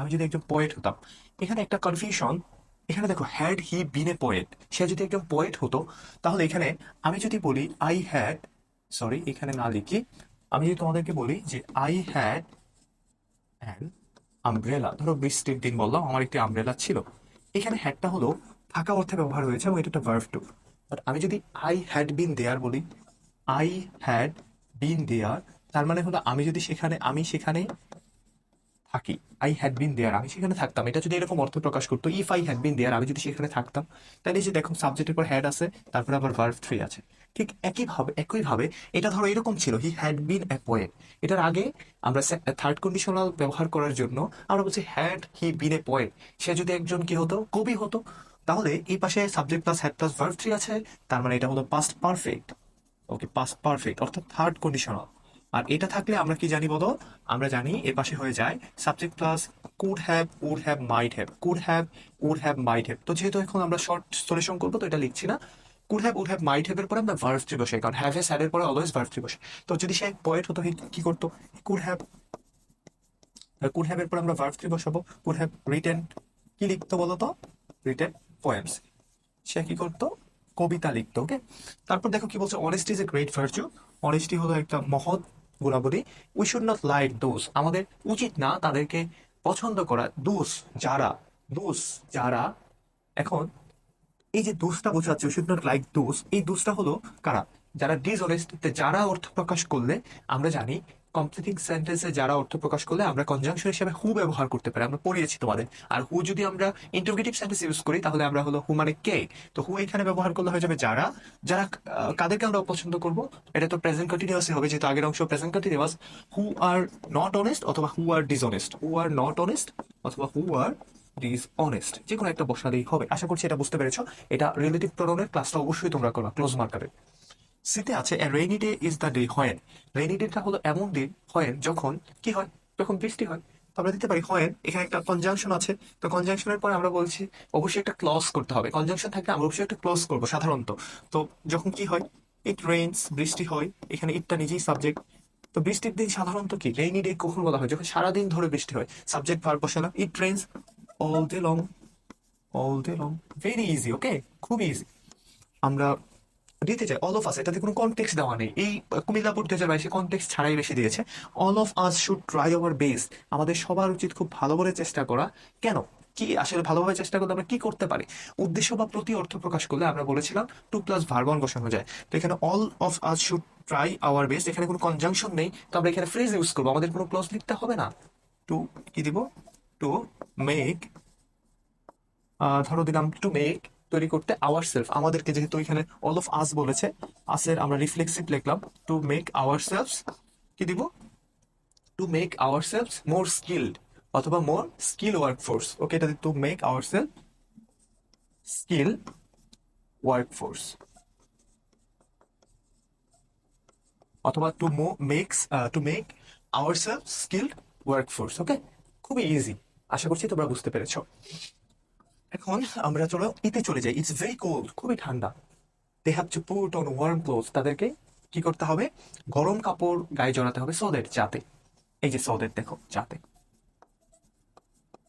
আমি যদি একজন পোয়েট হতাম, এখানে একটা কনফিউশন এখানে দেখো had he bin a poet সে যদি একজন পোয়েট হতো, তাহলে এখানে আমি যদি বলি আই হ্যাড সরি এখানে না লিখি, আমি যদি তোমাদেরকে বলি যে আই হ্যাড অ্যান আমব্রেলা ধরো বৃষ্টির দিন বললাম, আমার একটি আমব্রেলা ছিল। এখানে হ্যাডটা হলো থাকা অর্থে ব্যবহার হয়েছে এবং এটা একটা ভার্ভ টু বাট আমি যদি আই হ্যাড বিন দেয়ার বলি আই হ্যাড বিন দেয়ার তার মানে হলো আমি যদি সেখানে, আমি সেখানে থাকি আই হ্যাড বিন দেয়ার আমি সেখানে থাকতাম। এটা যদি এরকম অর্থ প্রকাশ করতো if I had been there আমি যদি সেখানে থাকতাম, তাহলে যে দেখো সাবজেক্টের পর হ্যাড আছে, তারপরে আবার ভার্ভ থ্রি আছে। ঠিক একইভাবে একইভাবে, এটা ধরো এরকম ছিল he had been a poet এটার আগে আমরা থার্ড কন্ডিশনাল ব্যবহার করার জন্য আমরা বলছি had he bin a poet সে যদি একজন কি হতো, কবি হতো, তাহলে এই পাশে subject plus had plus verb three আছে, তার মানে এটা হলো past perfect okay past perfect অর্থাৎ থার্ড কন্ডিশনাল আর এটা থাকলে আমরা কি জানি বলো? আমরা জানি এর পাশে হয়ে যায় subject plus could have would have might have could have would have might have তো যেহেতু এখন আমরা শর্ট সলিউশন করব, তো এটা লিখছি না। Could have would have might have এর পরে আমরা ভার্ভ থ্রি বসে, কারণ হ্যাভ এ স্যাড এর পরে অলওয়েজ ভার্ভ থ্রি বসে। তো যদি সে পোয়েট হতো কি করতো? কুড হ্যাভ কুড হ্যাভ এর পরে আমরা ভার্ভ থ্রি বসাবো। কুড হ্যাভ রিটেন কি লিখতো বলো তো? রিটেন পোয়েমস সে কি করতো? কবিতা লিখতো ওকে তারপর দেখো কি বলছে honesty is a great virtue honesty হলো একটা মহৎ গুণাবলী উই শুড নট লাইক দোষ আমাদের উচিত না তাদেরকে পছন্দ করা। দোষ যারা দোষ যারা, এখন এই যে দোষটা বোঝাচ্ছে উই শুড নট লাইক দোষ এই দোষটা হলো কারা? যারা ডিসঅনেস্ট যারা অর্থ প্রকাশ করলে, আমরা জানি কমপ্লিটিং সেন্টেন্সে যারা অর্থ প্রকাশ করলে আমরা কনজাংশন হিসেবে হু ব্যবহার করতে পারি, আমরা পড়িয়েছি তোমাদের। আর হু যদি আমরা ইন্টারোগেটিভ সেন্টেন্স ইউজ করি, তাহলে আমরা হলো হু মানে কে? তো হু এখানে ব্যবহার করলে হয়ে যাবে যারা। যারা কাদেরকে আমরা অপছন্দ করব? এটা তো প্রেজেন্ট কন্টিনিউয়াসই হবে, যেহেতু আগের অংশ present continuous who are not honest অথবা who are dishonest who are not honest অথবা হু আর ডিস অনেস্ট যে কোনো একটা বসালেই হবে। আশা করছি এটা বুঝতে পেরেছ। এটা রিলেটিভ প্রোনাউনের ক্লাসটা অবশ্যই তোমরা করবা ক্লোজ মার্কারে সিতে আছে rainy day is the day হয় রেইনি ডেটা হলো এমন দিন হয় যখন কি হয়? যখন বৃষ্টি হয় আমরা দিতে পারি হয় এখানে একটা কনজাংশন আছে। তো কনজাংশনের পরে আমরা বলছি অবশ্যই একটা ক্লজ করতে হবে। কনজাংশন থাকলে আমরা অবশ্যই একটা ক্লজ করব, সাধারণত। তো যখন কি হয়? ইট রেইনস বৃষ্টি হয়, এখানে ইটটা নিজেই সাবজেক্ট তো বৃষ্টির দিন সাধারণত কি? রেইনি ডে কখন বলা হয়? যখন সারাদিন ধরে বৃষ্টি হয় সাবজেক্ট ভার বসে না। It rains all day long all day long very easy okay খুব ইজি আমরা দিতে চাই অল অফ আস এটাতে কোনো কনটেক্স দেওয়া নেই। এই কুমিল্লা বোর্ড দু হাজার বাইশে কনটেক্সট ছাড়াই বেশি দিয়েছে। All of us should try our best আমাদের সবার উচিত খুব ভালো করে চেষ্টা করা। কেন? কি আসলে ভালোভাবে চেষ্টা করলে আমরা কি করতে পারি? উদ্দেশ্য বা প্রতি অর্থ প্রকাশ করলে আমরা বলেছিলাম টু প্লাস ভার্বন বসানো যায়। তো এখানে all of us should try our best এখানে কোনো কনজাংশন নেই। তো আমরা এখানে ফ্রেজ ইউজ করব। আমাদের কোনো ক্লজ লিখতে হবে না। টু কি দিব? টু মেক ধরো দিলাম টু মেক তৈরি করতে আওয়ার সেলফ আমাদেরকে যেহেতু এখানে অল অফ আস বলেছে আসের আমরা রিফ্লেক্সিভ লিখলাম টু মেক আওয়ার সেলফস কি দিব? To make ourselves more skilled অথবা more skill workforce okay এটা to make ourself skill workforce অথবা to makes to make ourself skilled workforce okay খুবই ইজি আশা করছি তোমরা বুঝতে পেরেছ। এখন আমরা চলো ইতে চলে যাই। ইটস ভেরি কোল্ড খুবই ঠান্ডা। They have to put on warm cloth তাদেরকে কি করতে হবে? গরম কাপড় গায়ে জড়াতে হবে সোদের যাতে। এই যে সোদের দেখো, যাতে।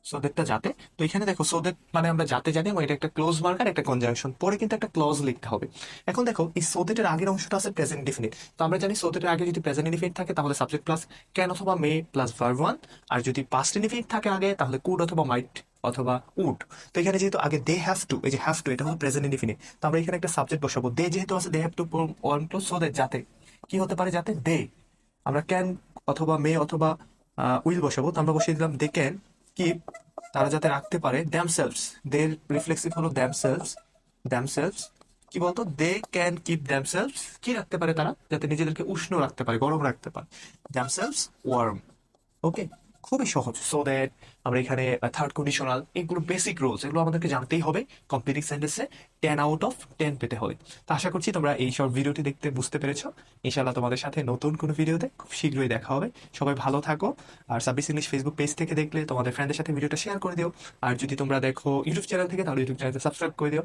সোদেরটা যাতে। তো এখানে দেখো সোদের মানে আমরা যাতে জানি এটা একটা ক্লোজ মার্কার একটা কনজাংশন পরে কিন্তু একটা ক্লজ লিখতে হবে। এখন দেখো, এই সোদেটের আগের অংশটা আছে প্রেজেন্ট ডিফিনিট তো আমরা জানি সোদেটের আগে যদি প্রেজেন্ট ডিফিনিট থাকে, তাহলে সাবজেক্ট প্লাস ক্যান অথবা মে প্লাস ভার্ব ওয়ান আর যদি পাস্ট ডিফিনিট থাকে আগে, তাহলে কুড অথবা মাইট অথবা উড তো এখানে যেহেতু আগে দে হ্যাভ টু এই যে হ্যাভ টু এটা হলো প্রেজেন্ট ইনডিফিনিট তো আমরা এখানে একটা সাবজেক্ট বসাবো। দে যেহেতু আছে they have to one plus so that যাতে কি হতে পারে, যাতে দে আমরা ক্যান অথবা মে অথবা উইল বসাবো। তো আমরা বসিয়ে দিলাম দে ক্যান কিপ তারা যাতে রাখতে পারে দ্যাম সেলফস দের রিফ্লেক্সিভ হলো দ্যাম সেলফস দ্যাম সেলফস কি বলতো? They can keep themselves কি রাখতে পারে তারা? যাতে নিজেদেরকে উষ্ণ রাখতে পারে, গরম রাখতে পারে। দ্যাম সেলফস ওয়ার্ম ওকে খুবই সহজ। সো দ্যাট আমরা এখানে থার্ড কন্ডিশনাল এগুলো বেসিক রুলস এগুলো আমাদেরকে জানতেই হবে কমপ্লিটিং সেন্টেন্সে টেন আউট অফ টেন পেতে হবে তো আশা করছি তোমরা এই শর্ট ভিডিওটি দেখতে বুঝতে পেরেছ। ইনশাল্লাহ তোমাদের সাথে নতুন কোনো ভিডিওতে খুব শীঘ্রই দেখা হবে। সবাই ভালো থাকো। আর সাব্বিস ইংলিশ ফেসবুক পেজ থেকে দেখলে তোমাদের ফ্রেন্ডের সাথে ভিডিওটা শেয়ার করে দিও। আর যদি তোমরা দেখো ইউটিউব চ্যানেল থেকে, তাহলে ইউটিউব চ্যানেলটা সাবস্ক্রাইব করে দিও।